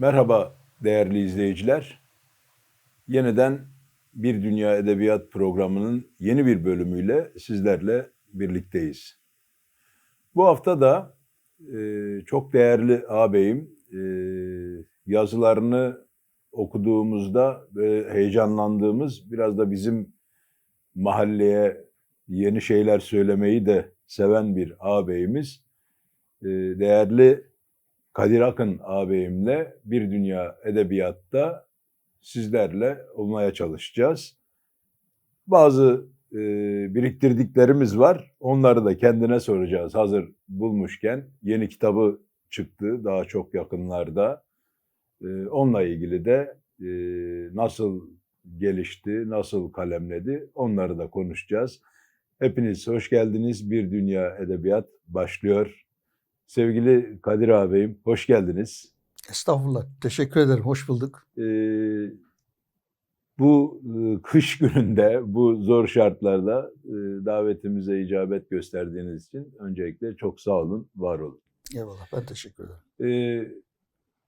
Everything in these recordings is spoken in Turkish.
Merhaba değerli izleyiciler. Yeniden Bir Dünya Edebiyat programının yeni bir bölümüyle sizlerle birlikteyiz. Bu hafta da e, çok değerli ağabeyim e, yazılarını okuduğumuzda ve heyecanlandığımız biraz da bizim mahalleye yeni şeyler söylemeyi de seven bir ağabeyimiz. E, değerli Kadir Akın ağabeyimle bir dünya edebiyatta sizlerle olmaya çalışacağız. Bazı e, biriktirdiklerimiz var. Onları da kendine soracağız hazır bulmuşken. Yeni kitabı çıktı daha çok yakınlarda. E, onunla ilgili de e, nasıl gelişti, nasıl kalemledi onları da konuşacağız. Hepiniz hoş geldiniz. Bir Dünya Edebiyat başlıyor. Sevgili Kadir ağabeyim, hoş geldiniz. Estağfurullah. Teşekkür ederim. Hoş bulduk. Ee, bu e, kış gününde, bu zor şartlarda e, davetimize icabet gösterdiğiniz için öncelikle çok sağ olun, var olun. Eyvallah. Ben teşekkür ederim. Ee,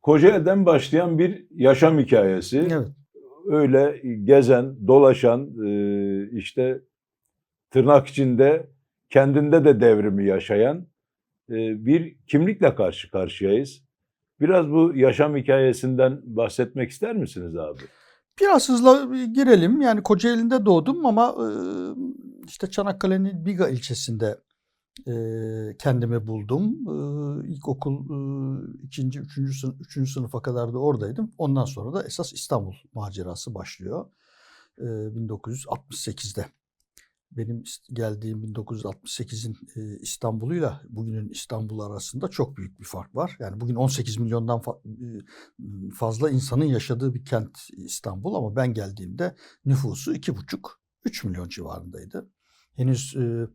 Kocaeli'den başlayan bir yaşam hikayesi. Evet. Öyle gezen, dolaşan, e, işte tırnak içinde kendinde de devrimi yaşayan bir kimlikle karşı karşıyayız. Biraz bu yaşam hikayesinden bahsetmek ister misiniz abi? Biraz hızla girelim. Yani Kocaeli'nde doğdum ama e, işte Çanakkale'nin Biga ilçesinde e, kendimi buldum. E, İlkokul e, ikinci, üçüncü, sınıf, üçüncü sınıfa kadar da oradaydım. Ondan sonra da esas İstanbul macerası başlıyor. E, 1968'de. Benim geldiğim 1968'in e, İstanbul'uyla bugünün İstanbul arasında çok büyük bir fark var. Yani bugün 18 milyondan e, fazla insanın yaşadığı bir kent İstanbul ama ben geldiğimde nüfusu 2,5-3 milyon civarındaydı. Henüz e,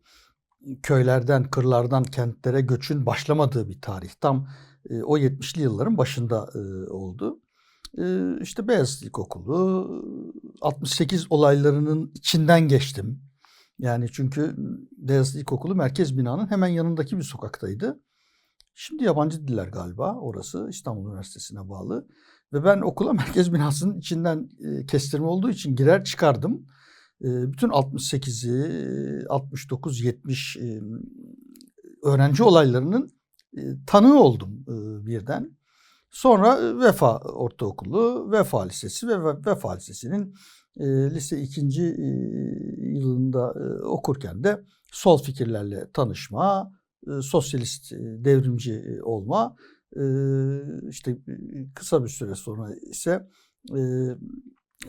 köylerden, kırlardan kentlere göçün başlamadığı bir tarih. Tam e, o 70'li yılların başında oldu. İşte Beyazıt İlkokulu, 68 olaylarının içinden geçtim. Yani çünkü Beyazıt İlkokulu merkez binanın hemen yanındaki bir sokaktaydı. Şimdi yabancı diller galiba orası İstanbul Üniversitesi'ne bağlı. Ve ben okula merkez binasının içinden e, kestirme olduğu için girer çıkardım. E, bütün 68'i, 69, 70 e, öğrenci olaylarının e, tanığı oldum birden. Sonra Vefa Ortaokulu, Vefa Lisesi ve Ve- Vefa Lisesi'nin lise ikinci e, yılında e, okurken de sol fikirlerle tanışma, e, sosyalist, devrimci olma, işte kısa bir süre sonra ise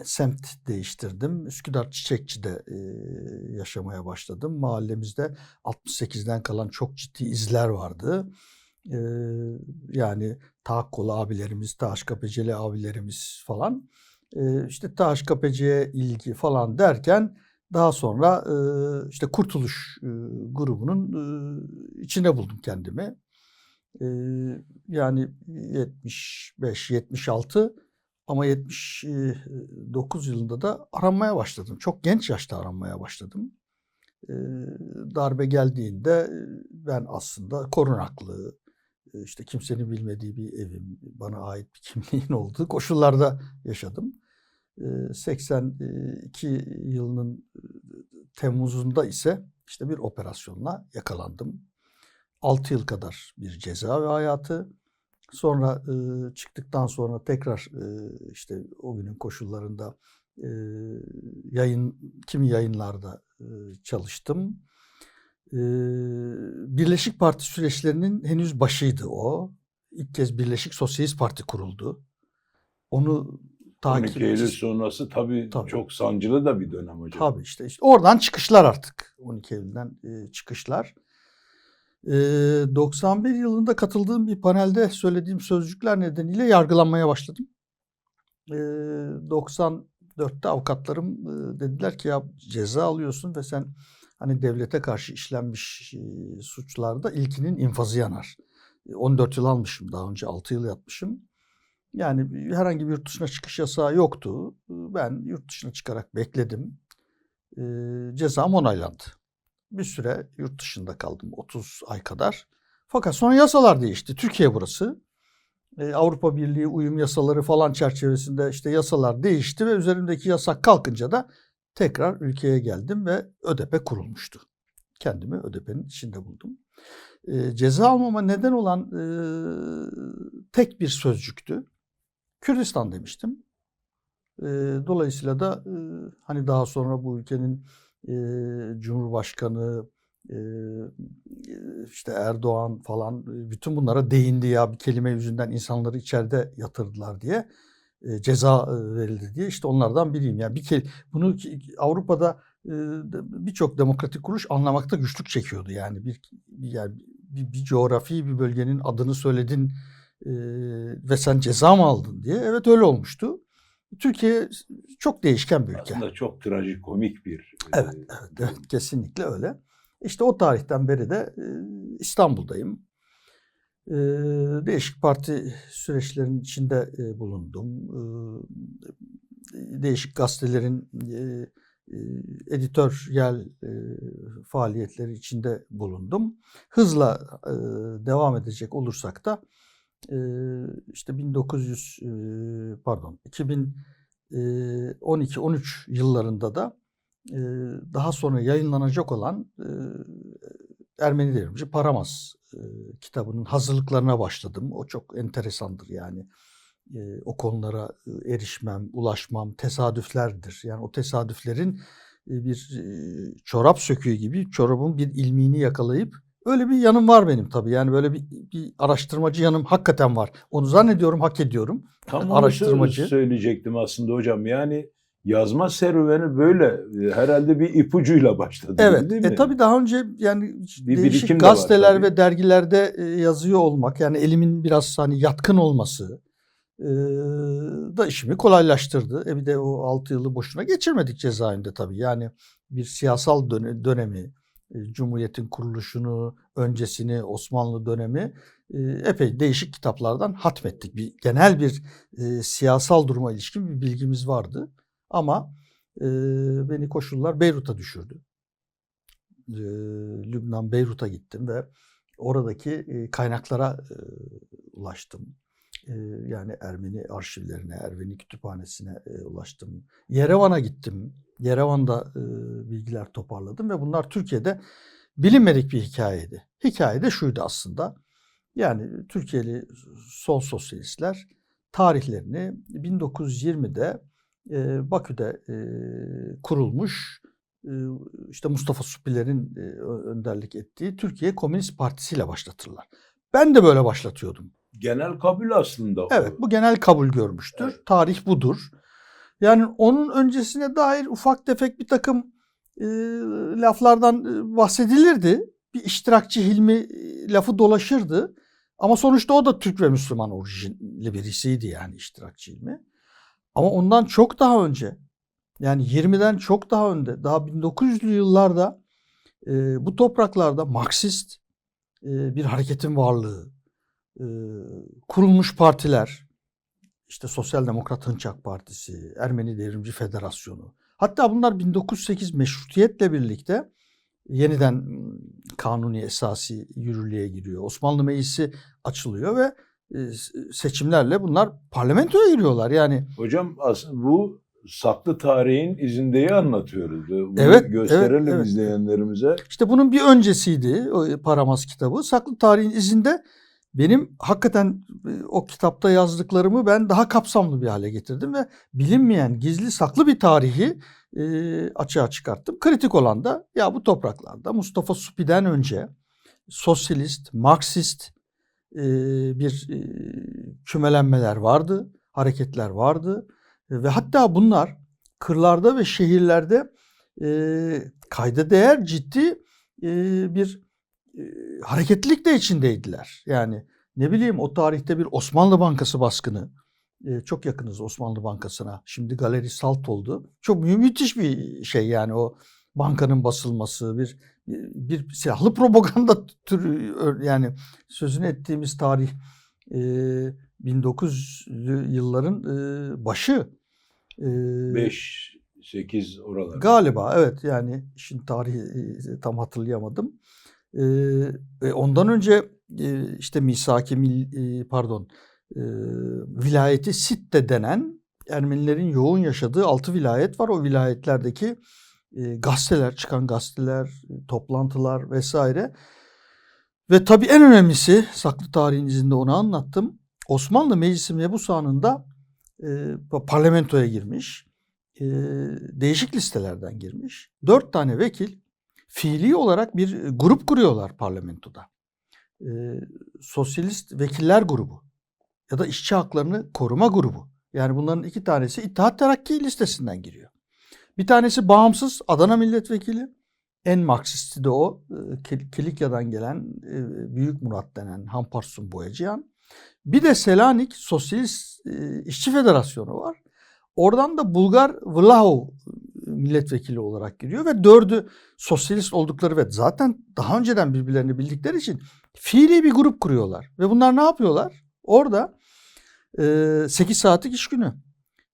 semt değiştirdim. Üsküdar Çiçekçi'de e, yaşamaya başladım. Mahallemizde 68'den kalan çok ciddi izler vardı. E, yani Tahakkolu abilerimiz, Taşkapeceli abilerimiz falan. İşte Taşkapeci'ye ilgi falan derken daha sonra işte Kurtuluş grubunun içine buldum kendimi. Yani 75, 76 ama 79 yılında da aranmaya başladım. Çok genç yaşta aranmaya başladım. Darbe geldiğinde ben aslında korunaklı, işte kimsenin bilmediği bir evim, bana ait bir kimliğin olduğu koşullarda yaşadım. E, 82 yılının Temmuz'unda ise işte bir operasyonla yakalandım. 6 yıl kadar bir cezaevi hayatı. Sonra e, çıktıktan sonra tekrar işte o günün koşullarında e, yayın kimi yayınlarda çalıştım. E, Birleşik Parti süreçlerinin henüz başıydı o. İlk kez Birleşik Sosyalist Parti kuruldu. Onu takip 12 Eylül sonrası tabii, Tabii. çok sancılı da bir dönem hocam. Tabii işte, işte oradan çıkışlar artık. 12 Eylül'den e, çıkışlar. E, 91 yılında katıldığım bir panelde söylediğim sözcükler nedeniyle yargılanmaya başladım. E, 94'te avukatlarım e, dediler ki ya ceza alıyorsun ve sen hani devlete karşı işlenmiş e, suçlarda ilkinin infazı yanar. E, 14 yıl almışım daha önce 6 yıl yatmışım. Yani herhangi bir yurt dışına çıkış yasağı yoktu. Ben yurt dışına çıkarak bekledim. E, cezam onaylandı. Bir süre yurt dışında kaldım 30 ay kadar. Fakat sonra yasalar değişti. Türkiye burası. e, Avrupa Birliği uyum yasaları falan çerçevesinde işte yasalar değişti ve üzerindeki yasak kalkınca da tekrar ülkeye geldim ve ÖDP kurulmuştu. Kendimi ÖDP'nin içinde buldum. E, ceza almama neden olan e, tek bir sözcüktü. Kürdistan demiştim. E, dolayısıyla da e, hani daha sonra bu ülkenin e, Cumhurbaşkanı, e, işte Erdoğan falan e, bütün bunlara değindi ya bir kelime yüzünden insanları içeride yatırdılar diye ceza verildi diye işte onlardan biriyim. Yani bir ke bunu Avrupa'da birçok demokratik kuruluş anlamakta güçlük çekiyordu. Yani bir yani bir, bir coğrafi bir bölgenin adını söyledin e, ve sen ceza mı aldın diye. Evet öyle olmuştu. Türkiye çok değişken bir ülke. Aslında çok trajikomik bir Evet, evet, evet, kesinlikle öyle. İşte o tarihten beri de e, İstanbul'dayım. E, değişik parti süreçlerinin içinde e, bulundum. E, değişik gazetelerin e, e, editoryal e, faaliyetleri içinde bulundum. Hızla e, devam edecek olursak da e, işte 1900 e, pardon 2012-13 yıllarında da e, daha sonra yayınlanacak olan e, Ermeni devrimci Paramas e, kitabının hazırlıklarına başladım. O çok enteresandır yani. E, o konulara erişmem, ulaşmam tesadüflerdir. Yani o tesadüflerin e, bir e, çorap söküğü gibi çorabın bir ilmiğini yakalayıp öyle bir yanım var benim tabii. Yani böyle bir, bir araştırmacı yanım hakikaten var. Onu zannediyorum hak ediyorum. Tam Araştırmacı. sö- söyleyecektim aslında hocam. Yani yazma serüveni böyle e, herhalde bir ipucuyla başladı Evet. değil mi? E tabii daha önce yani Bir değişik de var gazeteler tabii. ve dergilerde e, yazıyor olmak yani elimin biraz hani yatkın olması e, da işimi kolaylaştırdı. E bir de o 6 yılı boşuna geçirmedik cezaevinde tabii. Yani bir siyasal döne- dönemi, e, Cumhuriyet'in kuruluşunu, öncesini, Osmanlı dönemi e, epey değişik kitaplardan hatmettik. Bir genel bir e, siyasal duruma ilişkin bir bilgimiz vardı. Ama e, beni koşullar Beyrut'a düşürdü. E, Lübnan Beyrut'a gittim ve oradaki e, kaynaklara e, ulaştım. E, yani Ermeni arşivlerine, Ermeni kütüphanesine e, ulaştım. Yerevan'a gittim. Yerevan'da e, bilgiler toparladım ve bunlar Türkiye'de bilinmedik bir hikayeydi. Hikaye de şuydu aslında. Yani Türkiye'li sol sosyalistler tarihlerini 1920'de e, Bakü'de e, kurulmuş e, işte Mustafa Supiler'in e, önderlik ettiği Türkiye Komünist Partisi ile başlatırlar. Ben de böyle başlatıyordum. Genel kabul aslında. o. Evet bu genel kabul görmüştür. Tarih budur. Yani onun öncesine dair ufak tefek bir takım e, laflardan bahsedilirdi. Bir iştirakçı Hilmi lafı dolaşırdı. Ama sonuçta o da Türk ve Müslüman orijinli birisiydi yani iştirakçı Hilmi. Ama ondan çok daha önce yani 20'den çok daha önde daha 1900'lü yıllarda e, bu topraklarda Marksist e, bir hareketin varlığı, e, kurulmuş partiler, işte Sosyal Demokrat Hınçak Partisi, Ermeni Devrimci Federasyonu. Hatta bunlar 1908 meşrutiyetle birlikte yeniden kanuni esası yürürlüğe giriyor. Osmanlı Meclisi açılıyor ve seçimlerle bunlar parlamentoya giriyorlar. Yani Hocam aslında bu saklı tarihin izindeyi anlatıyoruz. Bunu Evet, gösterelim evet, evet. izleyenlerimize. İşte bunun bir öncesiydi o Paramas kitabı. Saklı Tarihin izinde benim hakikaten e, o kitapta yazdıklarımı ben daha kapsamlı bir hale getirdim ve bilinmeyen, gizli, saklı bir tarihi e, açığa çıkarttım. Kritik olan da ya bu topraklarda Mustafa Supi'den önce sosyalist, Marksist e, bir kümelenmeler vardı, hareketler vardı ve hatta bunlar kırlarda ve şehirlerde kayda değer ciddi bir hareketlilik de içindeydiler. Yani ne bileyim o tarihte bir Osmanlı Bankası baskını çok yakınız Osmanlı Bankası'na. Şimdi galeri salt oldu. Çok mü- müthiş bir şey yani o bankanın basılması bir bir silahlı propaganda türü yani sözünü ettiğimiz tarih e, 1900'lü yılların e, başı. E, 5, 8 oralar. Galiba evet yani işin tarihi e, tam hatırlayamadım. E, ondan önce e, işte Misaki Mil- e, pardon e, vilayeti Sitte denen Ermenilerin yoğun yaşadığı altı vilayet var. O vilayetlerdeki e, gazeteler, çıkan gazeteler, e, toplantılar vesaire. Ve tabii en önemlisi saklı tarihin izinde onu anlattım. Osmanlı Meclisi Mebus anında e, parlamentoya girmiş. E, değişik listelerden girmiş. Dört tane vekil fiili olarak bir grup kuruyorlar parlamentoda. E, Sosyalist Vekiller Grubu ya da İşçi Haklarını Koruma Grubu. Yani bunların iki tanesi İttihat Terakki listesinden giriyor. Bir tanesi bağımsız Adana Milletvekili. En Marksisti de o. e, Kil- Kilikya'dan gelen e, Büyük Murat denen Hamparsun Boyacıyan. Bir de Selanik Sosyalist e, İşçi Federasyonu var. Oradan da Bulgar Vlahov milletvekili olarak giriyor ve dördü sosyalist oldukları ve zaten daha önceden birbirlerini bildikleri için fiili bir grup kuruyorlar. Ve bunlar ne yapıyorlar? Orada e, 8 saatlik iş günü,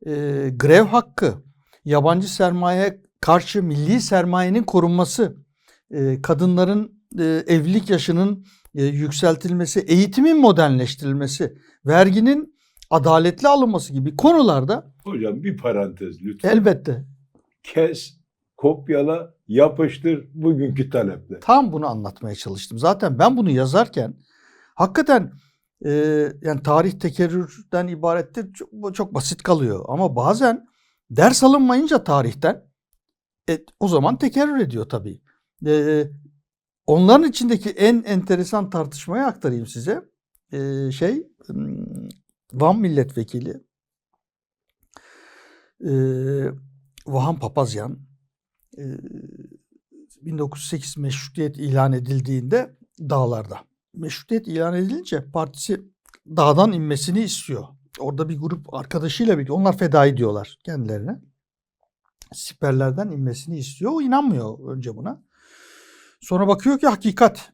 e, grev hakkı, yabancı sermaye karşı milli sermayenin korunması, e, kadınların e, evlilik yaşının e, yükseltilmesi, eğitimin modernleştirilmesi, verginin adaletli alınması gibi konularda Hocam bir parantez lütfen. elbette Kes, kopyala, yapıştır bugünkü taleple. tam bunu anlatmaya çalıştım. Zaten ben bunu yazarken hakikaten e, yani tarih tekerrürden ibarettir çok, çok basit kalıyor. Ama bazen ders alınmayınca tarihten e, o zaman tekerrür ediyor tabii. E, onların içindeki en enteresan tartışmayı aktarayım size. E, şey Van milletvekili e, Vahan Papazyan e, 1908 meşrutiyet ilan edildiğinde dağlarda. Meşrutiyet ilan edilince partisi dağdan inmesini istiyor. Orada bir grup arkadaşıyla birlikte onlar fedai diyorlar kendilerine. Siperlerden inmesini istiyor. O inanmıyor önce buna. Sonra bakıyor ki hakikat.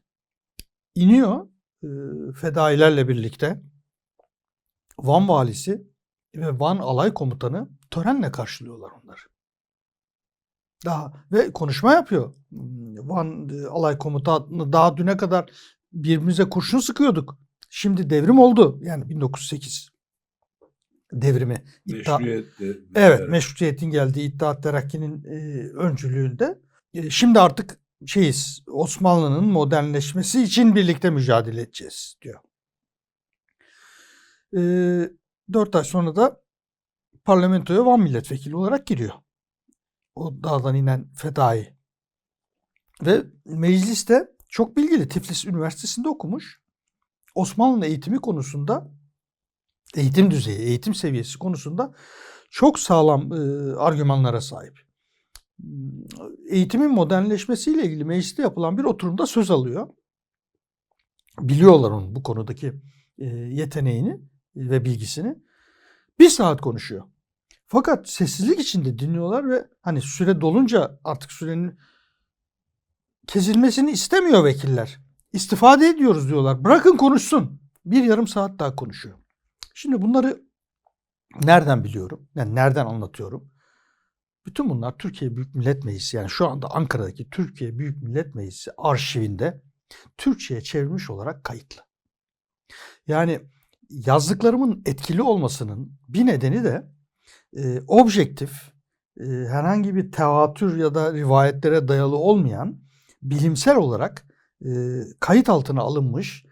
İniyor e, fedailerle birlikte. Van valisi ve Van alay komutanı törenle karşılıyorlar onları. Daha ve konuşma yapıyor. Van alay komutanı daha düne kadar birbirimize kurşun sıkıyorduk. Şimdi devrim oldu. Yani 1908 devrimi. İddia- Meşruiyet Evet, meşrutiyetin geldiği İttihat Terakki'nin e, öncülüğünde. E, şimdi artık şeyiz, Osmanlı'nın modernleşmesi için birlikte mücadele edeceğiz diyor. E, dört ay sonra da parlamentoya Van milletvekili olarak giriyor. O dağdan inen fedai. Ve mecliste çok bilgili Tiflis Üniversitesi'nde okumuş. Osmanlı eğitimi konusunda eğitim düzeyi, eğitim seviyesi konusunda çok sağlam e, argümanlara sahip. Eğitimin modernleşmesiyle ilgili mecliste yapılan bir oturumda söz alıyor. Biliyorlar onun bu konudaki e, yeteneğini ve bilgisini. Bir saat konuşuyor. Fakat sessizlik içinde dinliyorlar ve hani süre dolunca artık sürenin kesilmesini istemiyor vekiller. İstifade ediyoruz diyorlar. Bırakın konuşsun. Bir yarım saat daha konuşuyor. Şimdi bunları nereden biliyorum? Yani nereden anlatıyorum? Bütün bunlar Türkiye Büyük Millet Meclisi yani şu anda Ankara'daki Türkiye Büyük Millet Meclisi arşivinde Türkçe'ye çevrilmiş olarak kayıtlı. Yani yazdıklarımın etkili olmasının bir nedeni de e, objektif, e, herhangi bir tevatür ya da rivayetlere dayalı olmayan bilimsel olarak e, kayıt altına alınmış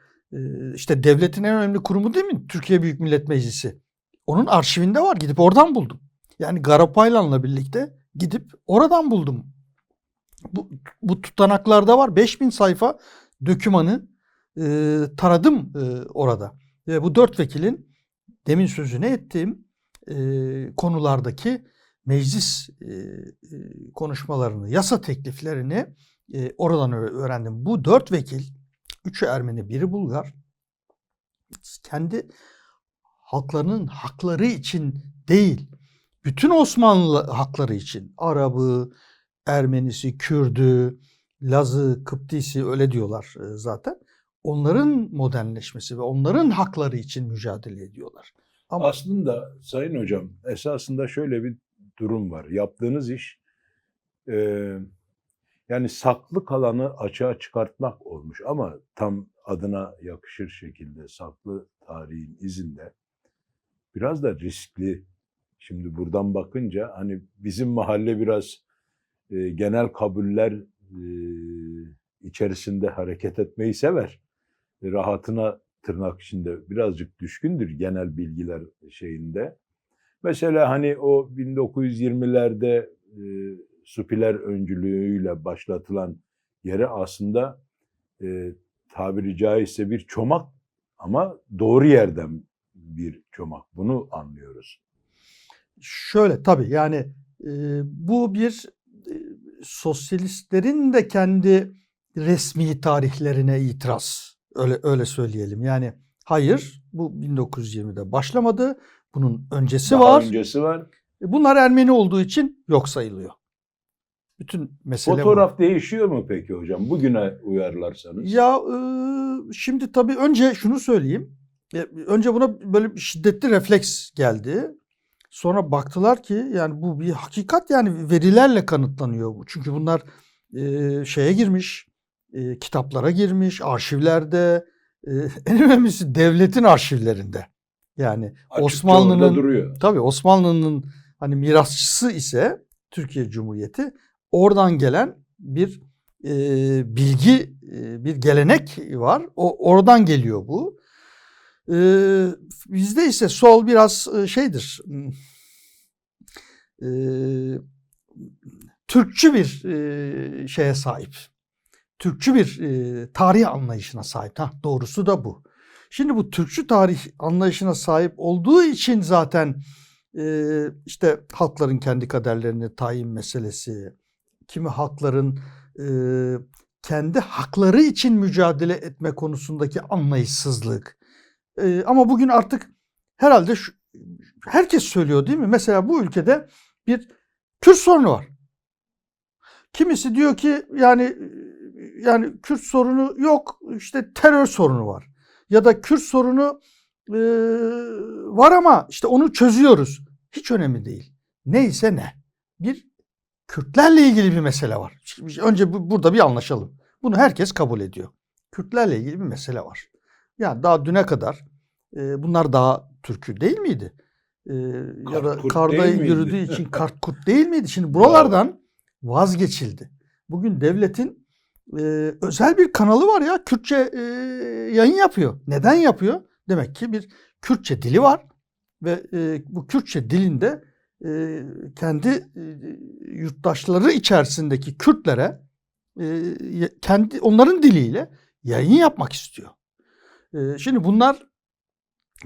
işte devletin en önemli kurumu değil mi? Türkiye Büyük Millet Meclisi. Onun arşivinde var. Gidip oradan buldum. Yani Garapaylan'la birlikte gidip oradan buldum. Bu, bu tutanaklarda var. 5000 sayfa dökümanı e, taradım e, orada. Ve bu dört vekilin demin sözünü ettiğim e, konulardaki meclis e, konuşmalarını, yasa tekliflerini e, oradan öğ- öğrendim. Bu dört vekil, üçü Ermeni, biri Bulgar, kendi halklarının hakları için değil, bütün Osmanlı hakları için, Arabı, Ermenisi, Kürdü, Lazı, Kıptisi öyle diyorlar e, zaten. Onların modernleşmesi ve onların hakları için mücadele ediyorlar. Ama Aslında Sayın Hocam esasında şöyle bir durum var. Yaptığınız iş e, yani saklı kalanı açığa çıkartmak olmuş ama tam adına yakışır şekilde saklı tarihin izinde biraz da riskli. Şimdi buradan bakınca hani bizim mahalle biraz e, genel kabuller e, içerisinde hareket etmeyi sever. E, rahatına tırnak içinde birazcık düşkündür genel bilgiler şeyinde. Mesela hani o 1920'lerde e, Supiler öncülüğüyle başlatılan yere aslında e, tabiri caizse bir çomak ama doğru yerden bir çomak. Bunu anlıyoruz. Şöyle tabii yani e, bu bir e, sosyalistlerin de kendi resmi tarihlerine itiraz. Öyle öyle söyleyelim. Yani hayır bu 1920'de başlamadı. Bunun öncesi Daha var. öncesi var. E, Bunlar Ermeni olduğu için yok sayılıyor. Bütün mesele bu. Fotoğraf değişiyor mu peki hocam? Bugüne uyarlarsanız. Ya e, şimdi tabii önce şunu söyleyeyim. E, Önce buna böyle şiddetli refleks geldi. Sonra baktılar ki yani bu bir hakikat yani verilerle kanıtlanıyor bu. Çünkü bunlar e, şeye girmiş, e, kitaplara girmiş, arşivlerde, e, en önemlisi devletin arşivlerinde. Yani Osmanlı'nın. Tabii Osmanlı'nın hani mirasçısı ise Türkiye Cumhuriyeti oradan gelen bir e, bilgi, e, bir gelenek var. O oradan geliyor bu. E, bizde ise sol biraz e, şeydir. E, Türkçü bir e, şeye sahip. Türkçü bir e, tarih anlayışına sahip. Ha, doğrusu da bu. Şimdi bu Türkçü tarih anlayışına sahip olduğu için zaten e, işte halkların kendi kaderlerini tayin meselesi, kimi halkların e, kendi hakları için mücadele etme konusundaki anlayışsızlık. E, ama bugün artık herhalde şu, herkes söylüyor değil mi? Mesela bu ülkede bir Kürt sorunu var. Kimisi diyor ki yani yani Kürt sorunu yok işte terör sorunu var. Ya da Kürt sorunu e, var ama işte onu çözüyoruz. Hiç önemli değil. Neyse ne. Bir Kürtlerle ilgili bir mesele var. Şimdi Önce bu, burada bir anlaşalım. Bunu herkes kabul ediyor. Kürtlerle ilgili bir mesele var. Yani daha düne kadar e, bunlar daha Türk'ü değil miydi? E, ya da karda miydi? yürüdüğü için kart kurt değil miydi? Şimdi buralardan vazgeçildi. Bugün devletin e, özel bir kanalı var ya Kürtçe e, yayın yapıyor. Neden yapıyor? Demek ki bir Kürtçe dili var ve e, bu Kürtçe dilinde e, kendi e, yurttaşları içerisindeki Kürtlere e, kendi onların diliyle yayın yapmak istiyor. E, şimdi bunlar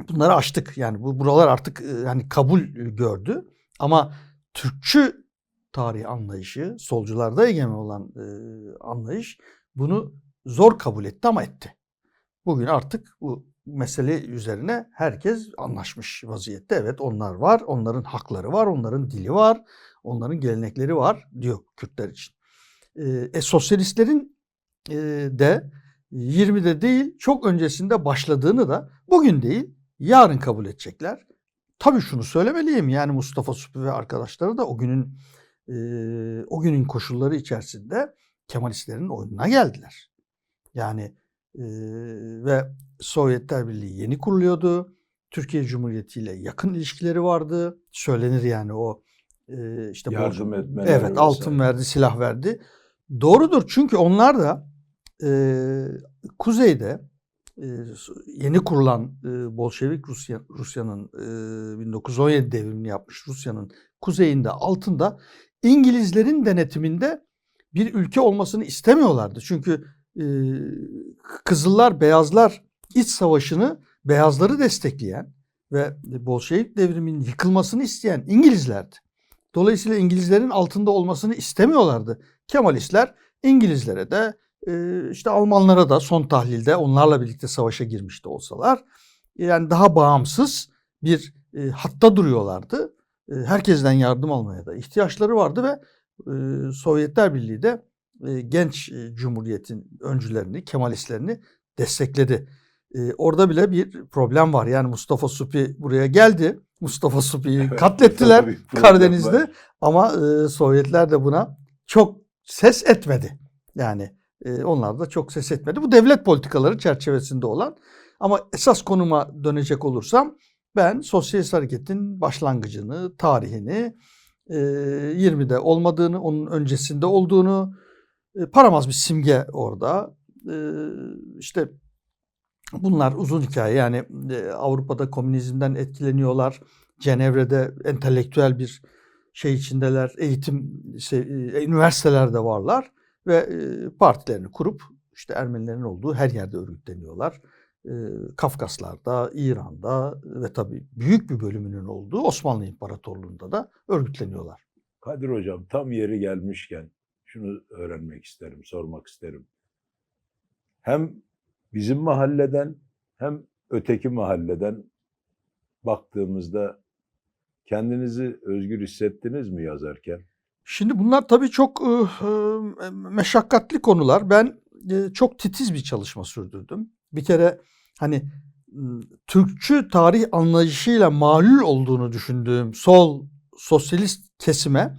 bunları aştık. Yani bu buralar artık e, yani kabul gördü. Ama Türkçü tarih anlayışı, solcularda egemen olan e, anlayış bunu zor kabul etti ama etti. Bugün artık bu mesele üzerine herkes anlaşmış vaziyette. Evet onlar var, onların hakları var, onların dili var, onların gelenekleri var diyor Kürtler için. E, e, sosyalistlerin e, de 20'de değil çok öncesinde başladığını da bugün değil yarın kabul edecekler. Tabii şunu söylemeliyim yani Mustafa Süpü ve arkadaşları da o günün e, o günün koşulları içerisinde Kemalistlerin oyununa geldiler. Yani ve Sovyetler Birliği yeni kuruluyordu. Türkiye Cumhuriyeti ile yakın ilişkileri vardı. Söylenir yani o e, işte borcu- Yardım etmeler Evet vesaire. altın verdi, silah verdi. Doğrudur çünkü onlar da e, kuzeyde e, yeni kurulan e, Bolşevik Rusya Rusya'nın e, 1917 devrimini yapmış Rusya'nın kuzeyinde altında İngilizlerin denetiminde bir ülke olmasını istemiyorlardı. Çünkü e, Kızıllar, Beyazlar iç savaşını Beyazları destekleyen ve Bolşevik devriminin yıkılmasını isteyen İngilizlerdi. Dolayısıyla İngilizlerin altında olmasını istemiyorlardı. Kemalistler İngilizlere de e, işte Almanlara da son tahlilde onlarla birlikte savaşa girmiş de olsalar yani daha bağımsız bir e, hatta duruyorlardı. E, herkesten yardım almaya da ihtiyaçları vardı ve Sovyetler Birliği de e, genç e, cumhuriyetin öncülerini, Kemalistlerini destekledi. E, orada bile bir problem var. Yani Mustafa Supi buraya geldi. Mustafa Supi'yi Evet, katlettiler Karadeniz'de var. ama e, Sovyetler de buna çok ses etmedi. Yani E, onlar da çok ses etmedi. Bu devlet politikaları çerçevesinde olan. Ama esas konuma dönecek olursam ben sosyalist hareketin başlangıcını, tarihini, e, 20'de olmadığını, onun öncesinde olduğunu, e, paramaz bir simge orada. E, işte bunlar uzun hikaye. Yani e, Avrupa'da komünizmden etkileniyorlar. Cenevre'de entelektüel bir şey içindeler. Eğitim, e, üniversitelerde varlar ve e, partilerini kurup işte Ermenilerin olduğu her yerde örgütleniyorlar. Kafkaslar'da, İran'da ve tabii büyük bir bölümünün olduğu Osmanlı İmparatorluğu'nda da örgütleniyorlar. Kadir Hocam tam yeri gelmişken şunu öğrenmek isterim, sormak isterim. Hem bizim mahalleden hem öteki mahalleden baktığımızda kendinizi özgür hissettiniz mi yazarken? Şimdi bunlar tabii çok e, meşakkatli konular. Ben e, çok titiz bir çalışma sürdürdüm. Bir kere hani m, Türkçü tarih anlayışıyla malul olduğunu düşündüğüm sol sosyalist kesime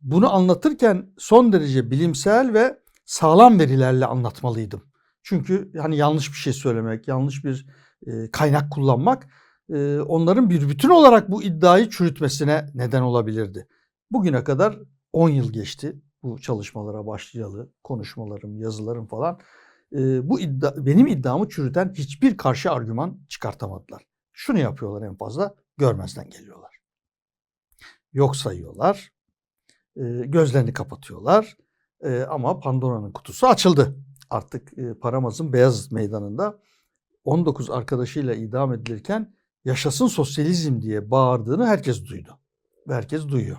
bunu anlatırken son derece bilimsel ve sağlam verilerle anlatmalıydım. Çünkü hani yanlış bir şey söylemek, yanlış bir e, kaynak kullanmak e, onların bir bütün olarak bu iddiayı çürütmesine neden olabilirdi. Bugüne kadar 10 yıl geçti bu çalışmalara başlayalı, konuşmalarım, yazılarım falan. E, bu iddia, benim iddiamı çürüten hiçbir karşı argüman çıkartamadılar. Şunu yapıyorlar en fazla, görmezden geliyorlar. Yok sayıyorlar, gözlerini kapatıyorlar ama Pandora'nın kutusu açıldı. Artık Paramaz'ın Beyazıt Meydanı'nda 19 arkadaşıyla idam edilirken yaşasın sosyalizm diye bağırdığını herkes duydu. Herkes duyuyor.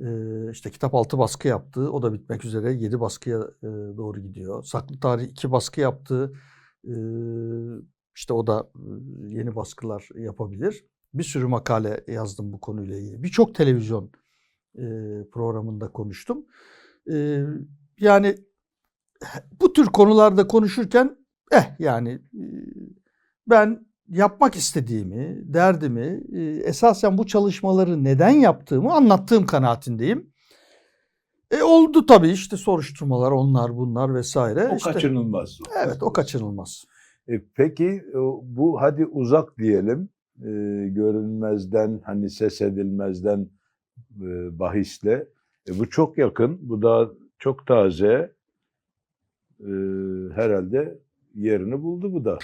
Ee, işte kitap altı baskı yaptı. O da bitmek üzere. Yedi baskıya doğru gidiyor. Saklı Tarih iki baskı yaptı. Ee, işte o da yeni baskılar yapabilir. Bir sürü makale yazdım bu konuyla ilgili. Birçok televizyon e, programında konuştum. Ee, yani bu tür konularda konuşurken eh yani e, ben yapmak istediğimi, derdimi, e, esasen bu çalışmaları neden yaptığımı anlattığım kanaatindeyim. E oldu tabii işte soruşturmalar onlar bunlar vesaire. O İşte- kaçınılmaz. Evet o kaçınılmaz. E, peki bu hadi uzak diyelim e, görünmezden hani ses edilmezden e, bahisle E, bu çok yakın bu da çok taze E, herhalde yerini buldu bu da.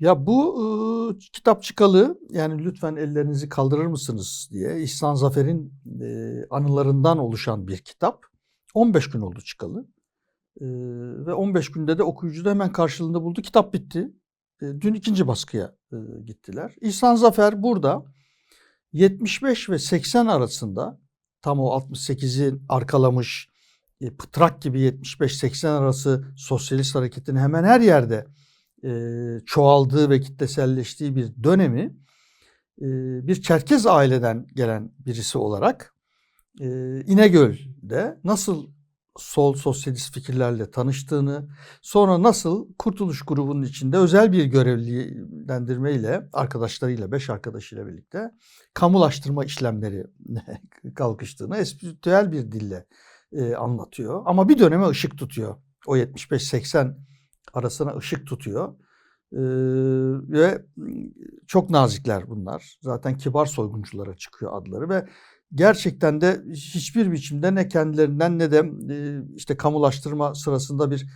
Ya bu e, kitap çıkalı yani lütfen ellerinizi kaldırır mısınız diye İhsan Zafer'in e, anılarından oluşan bir kitap. 15 gün oldu çıkalı. E, ve 15 günde de okuyucu da hemen karşılığında buldu. Kitap bitti. E, dün ikinci baskıya e, gittiler. İhsan Zafer burada 75 ve 80 arasında tam o 68'i arkalamış e, pıtrak gibi 75-80 arası sosyalist hareketin hemen her yerde e, çoğaldığı ve kitleselleştiği bir dönemi e, bir Çerkez aileden gelen birisi olarak e, İnegöl'de nasıl sol sosyalist fikirlerle tanıştığını, sonra nasıl Kurtuluş grubunun içinde özel bir görevlendirmeyle arkadaşlarıyla, beş arkadaşıyla birlikte kamulaştırma işlemleri kalkıştığını espritüel bir dille e, anlatıyor. Ama bir döneme ışık tutuyor. O 75-80 arasına ışık tutuyor. Ee, ve çok nazikler bunlar. Zaten kibar soygunculara çıkıyor adları ve gerçekten de hiçbir biçimde ne kendilerinden ne de e, işte kamulaştırma sırasında bir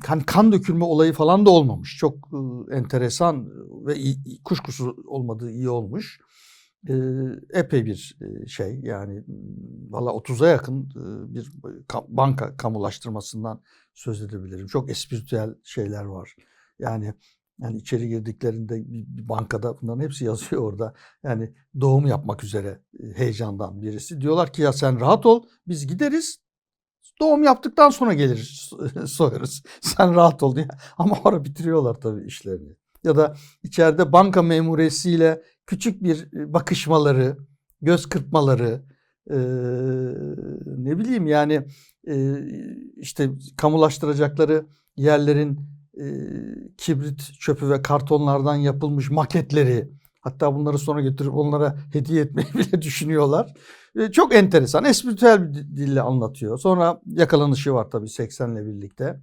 kan, kan dökülme olayı falan da olmamış. Çok e, enteresan ve iyi, kuşkusuz olmadığı iyi olmuş. E, epey bir şey yani valla 30'a yakın bir ka- banka kamulaştırmasından söz edebilirim. Çok espritüel şeyler var. Yani yani içeri girdiklerinde bir bankada bunların hepsi yazıyor orada. Yani doğum yapmak üzere e, heyecandan birisi. Diyorlar ki ya sen rahat ol biz gideriz. Doğum yaptıktan sonra geliriz soyarız. Sen rahat ol diye. Ama ara bitiriyorlar tabii işlerini. Ya da içeride banka memuriyesiyle küçük bir e, bakışmaları, göz kırpmaları, e, ne bileyim yani e, işte kamulaştıracakları yerlerin e, kibrit çöpü ve kartonlardan yapılmış maketleri hatta bunları sonra götürüp onlara hediye etmeyi bile düşünüyorlar. E, çok enteresan, espritüel bir di- dille anlatıyor. Sonra yakalanışı var tabii 80'le birlikte.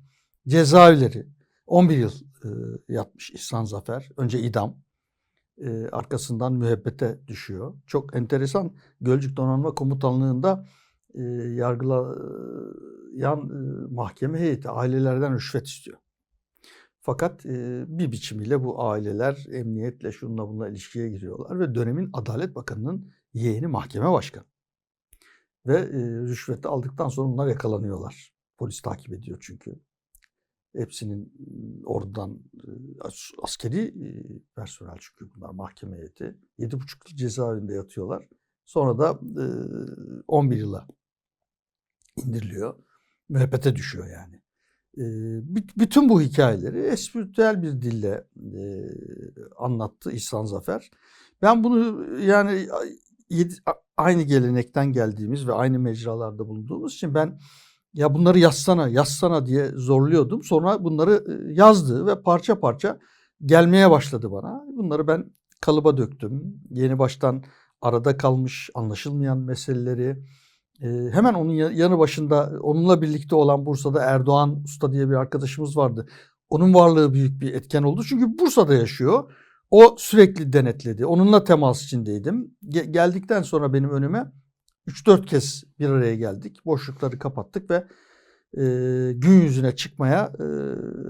cezaevleri 11 yıl e, yatmış İhsan Zafer. Önce idam, e, arkasından müebbete düşüyor. Çok enteresan Gölcük Donanma Komutanlığı'nda e, yargılayan e, mahkeme heyeti ailelerden rüşvet istiyor. Fakat bir biçimiyle bu aileler emniyetle şununla bununla ilişkiye giriyorlar ve dönemin Adalet Bakanı'nın yeğeni mahkeme başkanı. Ve rüşveti aldıktan sonra bunlar yakalanıyorlar. Polis takip ediyor çünkü. Hepsinin oradan as- askeri personel çünkü bunlar mahkeme heyeti. 7,5 yıl cezaevinde yatıyorlar. Sonra da e, 11 yıla indiriliyor. Müebbete düşüyor yani. Büt- bütün bu hikayeleri espritüel bir dille anlattı İhsan Zafer. Ben bunu yani aynı gelenekten geldiğimiz ve aynı mecralarda bulunduğumuz için ben ya bunları yazsana, yazsana diye zorluyordum. Sonra bunları yazdı ve parça parça gelmeye başladı bana. Bunları ben kalıba döktüm. Yeni baştan arada kalmış, anlaşılmayan meseleleri e, hemen onun ya- yanı başında onunla birlikte olan Bursa'da Erdoğan Usta diye bir arkadaşımız vardı. Onun varlığı büyük bir etken oldu. Çünkü Bursa'da yaşıyor. O sürekli denetledi. Onunla temas içindeydim. Ge- geldikten sonra benim önüme 3-4 kez bir araya geldik. Boşlukları kapattık ve e, gün yüzüne çıkmaya e,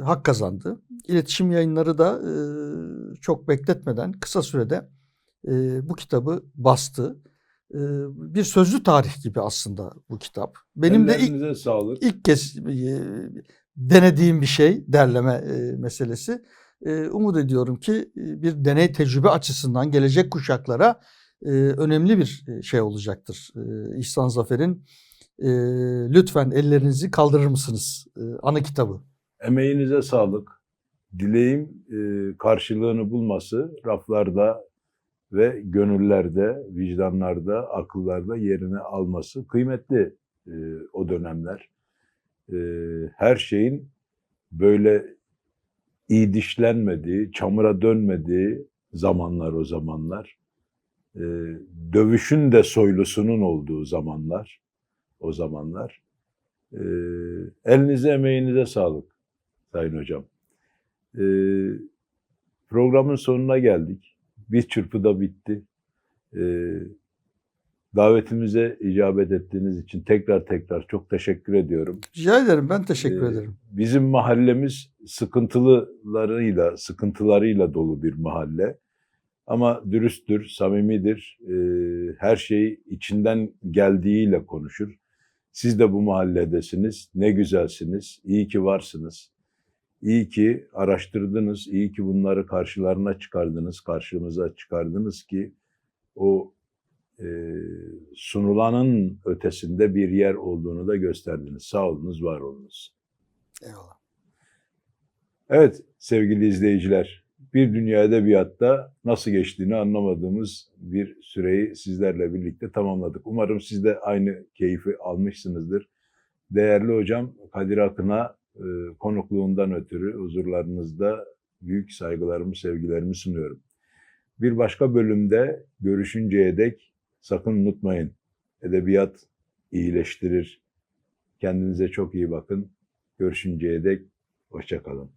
hak kazandı. İletişim yayınları da e, çok bekletmeden kısa sürede e, bu kitabı bastı. Bir sözlü tarih gibi aslında bu kitap. Benim de ilk sağlık. ilk kez denediğim bir şey derleme meselesi. Umut ediyorum ki bir deney tecrübe açısından gelecek kuşaklara önemli bir şey olacaktır. İhsan Zafer'in lütfen ellerinizi kaldırır mısınız anı kitabı. Emeğinize sağlık. Dileğim karşılığını bulması raflarda ve gönüllerde, vicdanlarda, akıllarda yerini alması kıymetli e, o dönemler. E, her şeyin böyle iyi dişlenmediği, çamura dönmediği zamanlar o zamanlar. E, dövüşün de soylusunun olduğu zamanlar o zamanlar. E, elinize emeğinize sağlık Sayın Hocam. E, programın sonuna geldik. Bir çırpıda bitti. E, davetimize icabet ettiğiniz için tekrar tekrar çok teşekkür ediyorum. Rica ederim ben teşekkür Ee, ederim. Bizim mahallemiz sıkıntılarıyla, sıkıntılarıyla dolu bir mahalle. Ama dürüsttür, samimidir. Ee, her şey içinden geldiğiyle konuşur. Siz de bu mahalledesiniz. Ne güzelsiniz. İyi ki varsınız. İyi ki araştırdınız. İyi ki bunları karşılarına çıkardınız, karşımıza çıkardınız ki o e, sunulanın ötesinde bir yer olduğunu da gösterdiniz. Sağ olunuz, var olunuz. Eyvallah. Evet sevgili izleyiciler, bir dünya edebiyatta nasıl geçtiğini anlamadığımız bir süreyi sizlerle birlikte tamamladık. Umarım siz de aynı keyfi almışsınızdır. Değerli hocam Kadir Akın'a konukluğundan ötürü huzurlarınızda büyük saygılarımı, sevgilerimi sunuyorum. Bir başka bölümde görüşünceye dek sakın unutmayın. Edebiyat iyileştirir. Kendinize çok iyi bakın. Görüşünceye dek hoşça kalın.